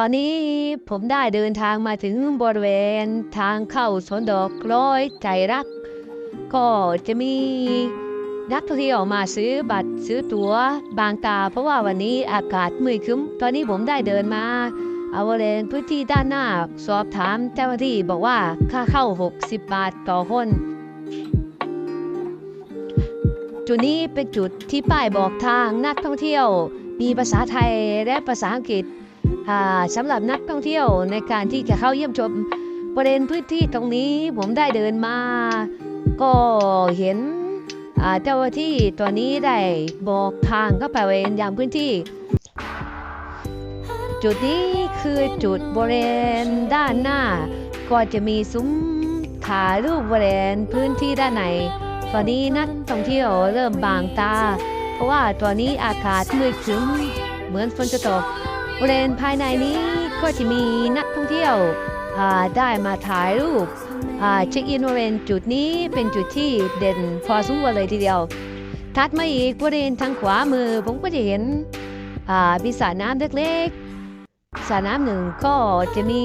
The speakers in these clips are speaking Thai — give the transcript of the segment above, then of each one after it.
ตอนนี้ผมได้เดินทางมาถึงบริเวณทางเข้าสวนดอกร้อยใจรัก ก็จะมีนักท่องเที่ยวมาซื้อบัตรซื้อตั๋วบางตา เพราะว่าวันนี้อากาศมืดครึ้ม ตอนนี้ผมได้เดินมาเอาบริเวณพื้นที่ด้านหน้าสอบถามเจ้าหน้าที่บอกว่าค่าเข้า 60 บาทต่อคนจุดนี้เป็นจุดที่ป้ายบอกทางนักท่องเที่ยว มีภาษาไทยและภาษาอังกฤษ สำหรับนักท่องเที่ยวในการที่จะเข้าเยี่ยมชมบริเวณพื้นที่ตรงนี้ผมได้เดินมา ก็เห็นเจ้าหน้าที่ตัวนี้ได้บอกทางเข้าไปบริเวณยังพื้นที่ จุดนี้คือจุดบริเวณด้านหน้า ก็จะมีซุ้มถ่ายรูปบริเวณพื้นที่ด้านในตอนนี้นักท่องเที่ยวเริ่มบางตา เพราะว่าตอนนี้อากาศมืดครึ้มเหมือนฝนจะตก บริเวณภายในนี้ก็จะมีนักท่องเที่ยวได้มาถ่ายรูปเช็คอินบริเวณจุดนี้เป็นจุดที่เด่นพอสมควรเลยทีเดียวถัดมาอีกบริเวณทางขวามือผมก็จะเห็นอ่ามีสระน้ำเล็กๆสระน้ำหนึ่งก็จะมี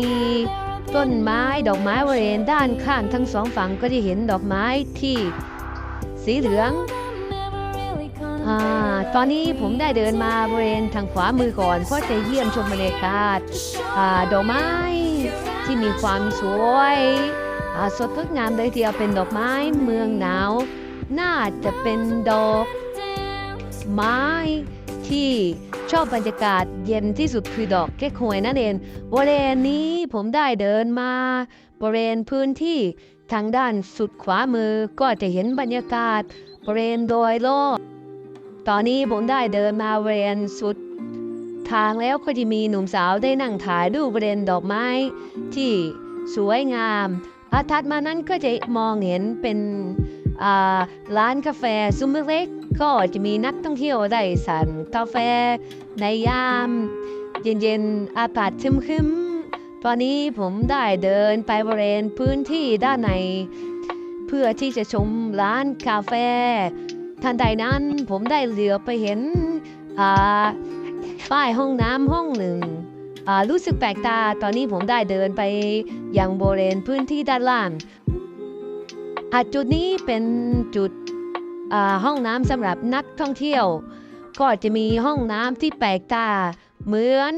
ต้นไม้ดอกไม้บริเวณด้านข้างทั้งสองฝั่งก็จะเห็นดอกไม้ที่สีเหลือง อาตอนนี้ผมได้เดินมาบริเวณทางขวามือก่อนเพื่อจะเยี่ยมชมบรรยากาศดอกไม้ที่มีความสวยสดงดงามเลยทีเดียวเป็นดอกไม้เมืองหนาว น่าจะเป็นดอกไม้ที่ชอบบรรยากาศเย็นที่สุดคือดอกแก้ควยนั่นเองบริเวณนี้ผมได้เดินมาบริเวณพื้นที่ทางด้านสุดขวามือก็จะเห็นบรรยากาศบริเวณโดยรอบ ตอนนี้ผมได้เดินมาบริเวณสุด ทางแล้วก็จะมีหนุ่มสาวได้นั่งถ่ายรูปบริเวณดอกไม้ ที่สวยงามอาถัดมานั้นก็จะมองเห็นเป็นร้านกาแฟซุ้มเล็กๆก็จะมีนักท่องเที่ยวได้สั่งกาแฟ ในยามเย็นๆอากาศครึ้มๆตอนนี้ผมได้เดินไปบริเวณพื้นที่ด้านใน เพื่อที่จะชมร้านกาแฟ ทันใดนั้นผมได้เหลือไปเห็นป้ายห้องน้ำห้องหนึ่ง รู้สึกแปลกตา ตอนนี้ผมได้เดินไปยังบริเวณพื้นที่ด้านล่างอะจุดนี้เป็นจุดห้องน้ำสำหรับนักท่องเที่ยว ก็จะมีห้องน้ำที่แปลกตาเหมือน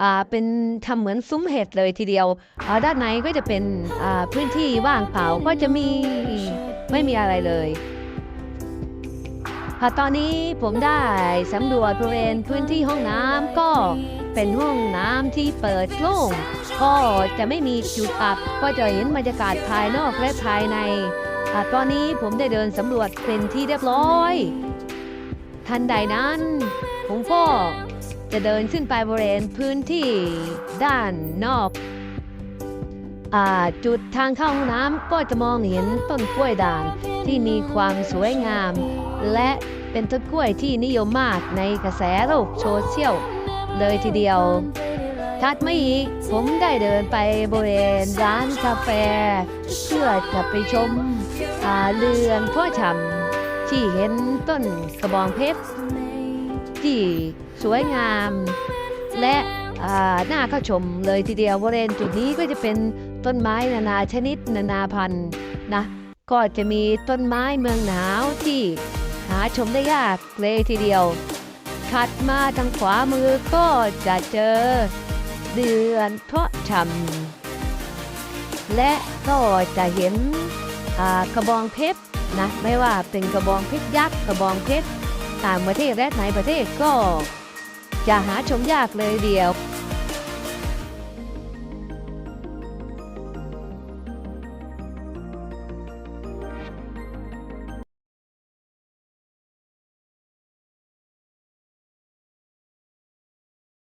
อเป็นทำเหมือนซุ้มเห็ดเลยทีเดียวอ่าด้านในก็จะเป็นพื้นที่ว่างเปล่าก็จะมีไม่มีอะไรเลย ค่ะตอนนี้ผมได้สำรวจบริเวณพื้นที่ห้องน้ำก็เป็นห้องน้ำที่เปิดโล่งก็จะไม่มีจุดอับ ก็จะเห็นบรรยากาศภายนอกและภายในอ่าตอนนี้ผมได้เดินสำรวจเป็นที่เรียบร้อย ทันใดนั้น ผมก็จะเดินขึ้นไปบริเวณพื้นที่ด้านนอกจุดทางเข้าห้องน้ำก็จะมองเห็นต้นกล้วยด่างที่มีความสวยงาม และเป็นต้นกล้วยที่นิยมมากในกระแสโลกโซเชียลเลยทีเดียวถัดมาอีกผมได้เดินไปบริเวณร้านกาแฟ เพื่อจะไปชมอาเรือนพ่อชำที่เห็นต้นกระบองเพชรที่สวยงาม และน่าเข้าชมเลยทีเดียวบริเวณจุดนี้ก็จะเป็นต้นไม้นานาชนิดนานาพันธุ์นะก็จะมีต้นไม้เมืองหนาวที่ ชมได้ยากเลยทีเดียวถัดมาทางขวามือก็จะเจอ เดือนเพาะชำและก็จะเห็นกระบองเพชรนะไม่ว่าเป็นกระบองเพชรยักษ์กระบองเพชรต่างประเทศและในประเทศก็จะหาชมยากเลยเดียว